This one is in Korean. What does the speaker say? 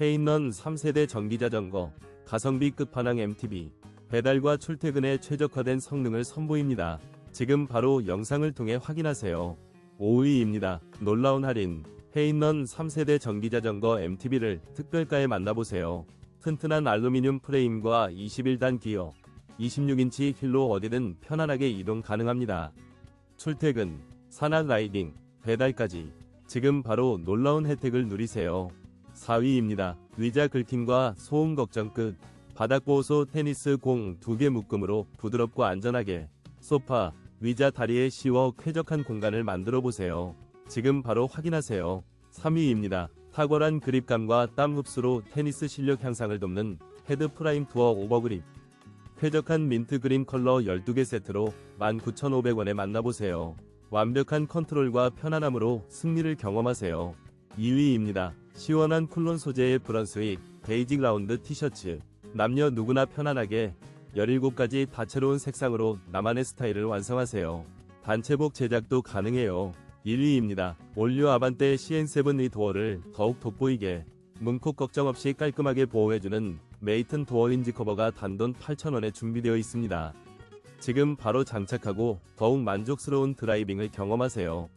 헤인런 3세대 전기자전거, 가성비 끝판왕 MTB, 배달과 출퇴근에 최적화된 성능을 선보입니다. 지금 바로 영상을 통해 확인하세요. 5위입니다. 놀라운 할인, 헤인런 3세대 전기자전거 MTB를 특별가에 만나보세요. 튼튼한 알루미늄 프레임과 21단 기어, 26인치 휠로 어디든 편안하게 이동 가능합니다. 출퇴근, 산악 라이딩, 배달까지 지금 바로 놀라운 혜택을 누리세요. 4위입니다. 의자 긁힘과 소음 걱정 끝. 바닥 보호소 테니스 공 2개 묶음으로 부드럽고 안전하게 소파, 의자 다리에 씌워 쾌적한 공간을 만들어 보세요. 지금 바로 확인하세요. 3위입니다. 탁월한 그립감과 땀 흡수로 테니스 실력 향상을 돕는 헤드 프라임 투어 오버그립. 쾌적한 민트 그린 컬러 12개 세트로 19,500원에 만나보세요. 완벽한 컨트롤과 편안함으로 승리를 경험하세요. 2위입니다. 시원한 쿨론 소재의 브런스윅 베이직 라운드 티셔츠. 남녀 누구나 편안하게 17가지 다채로운 색상으로 나만의 스타일을 완성하세요. 단체복 제작도 가능해요. 1위입니다. 올류 아반떼 CN7 이 도어를 더욱 돋보이게 문콕 걱정 없이 깔끔하게 보호해주는 메이튼 도어 힌지 커버가 단돈 8,000원에 준비되어 있습니다. 지금 바로 장착하고 더욱 만족스러운 드라이빙을 경험하세요.